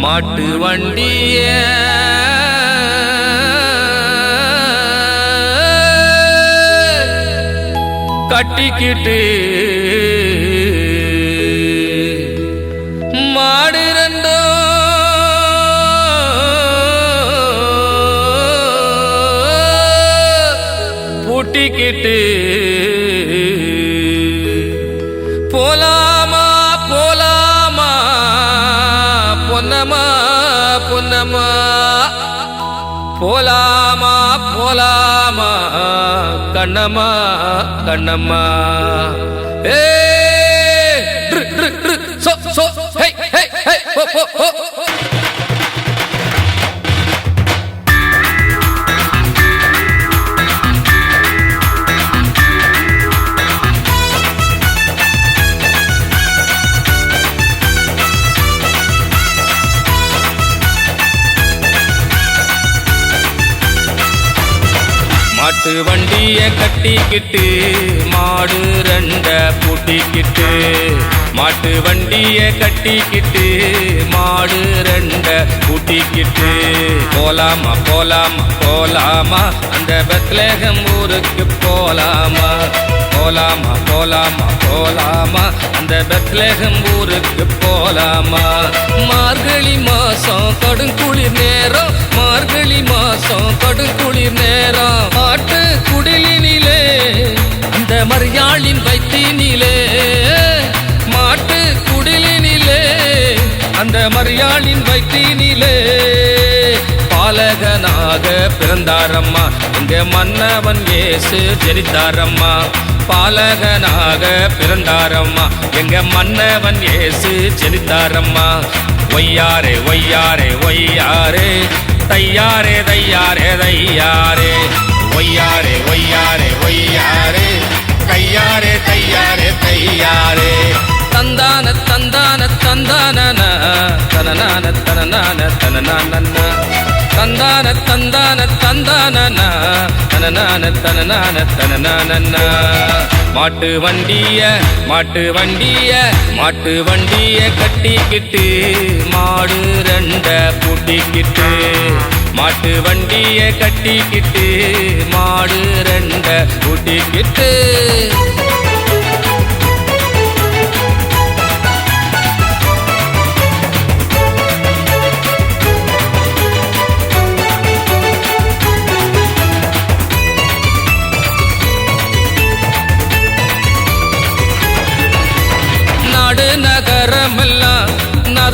மாட்டு வண்டிய. கட்டிக்கிட்டு மாடு ரெண்டோ. பூட்டிக்கிட்டு போலாமா? போலாமா போலாமா? கண்ணம்மா கண்ணம்மா. ஏ மாட்டு வண்டிய கட்டிக்கிட்டு மாடு ரெண்ட பூட்டிக்கிட்டு மாட்டு வண்டிய கட்டிக்கிட்டு மாடு ரெண்ட பூட்டிக்கிட்டு. போலாமா போலாமா போலாமா அந்த பத்லேகம் ஊருக்கு போலாமா? போலாமா போலாமா போலாமா அந்த பத்லேகம் ஊருக்கு போலாமா? மார்கழி மாசம் கடுங்குளிர் நேரம் மார்கழி மாசம் கடுங்குளிர் நேரம். மரியாளின் பாலகனாக பிறந்தாரம்மா. இங்க மன்னவன் ஏசு ஜனித்தாரம்மா. பாலகனாக பிறந்தாரம்மா. எங்க மன்னவன் ஏசு ஜனித்தாரம்மா. ஒய்யாரே ஒய்யாரே ஒய்யாரே. தையாரே தையாரே தையாரே. ஒய்யாரே ஒய்யாரே ஒய்யாரே. கையாரே தையாரே தையாரே. தந்தான தந்தான தந்தான தனநான தனநான தனநான மாட்டு வண்டிய மாட்டு வண்டிய மாட்டு வண்டிய கட்டிக்கிட்டு மாடு ரெண்ட பூட்டிக்கிட்டு. மாட்டு வண்டிய கட்டிக்கிட்டு மாடு ரெண்ட பூட்டிக்கிட்டு.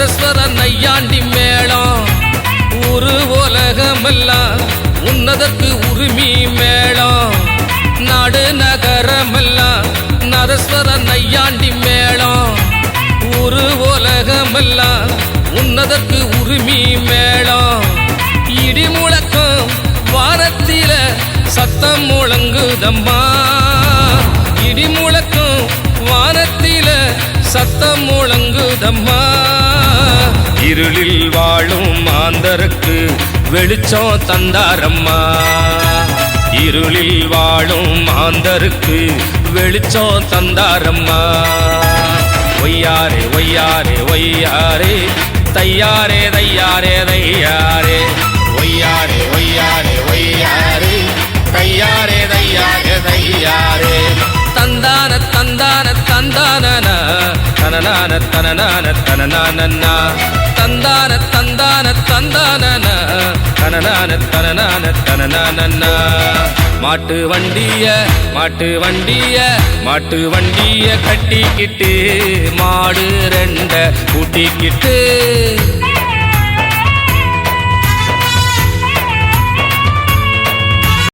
நரஸ்வர நையாண்டி மேளம். ஊரு உலகமெல்லாம் உன்னதற்கு உரிமை மேளம். நாடு நகரமெல்லாம் நரஸ்வர நையாண்டி மேளம். ஊரு உலகமெல்லாம் உன்னதற்கு உரிமை மேளம். இடி முழக்கம் வாரத்தில சத்தம் முழங்குதம்மா. இடி முழக்கம் இருளில் வாழும் மாந்தருக்கு வெளிச்சம் தந்தாரம்மா. இருளில் வாழும் மாந்தருக்கு வெளிச்சம் தந்தாரம்மா. ஒய்யாரே ஒய்யாரே ஒய்யாரே தையாரே தையாரே தையாரே. ஒய்யாரே ஒய்யாரே ஒய்யாரே தையாரே தையாரே தையாரே. தந்தான தந்தான தந்தான தனநான தனநான தனநான தந்தான தந்தான தந்தான தனநான தனநான தனநான மாட்டு வண்டிய மாட்டு வண்டிய மாட்டு வண்டிய கட்டிக்கிட்டு மாடு ரெண்ட கூட்டிக்கிட்டு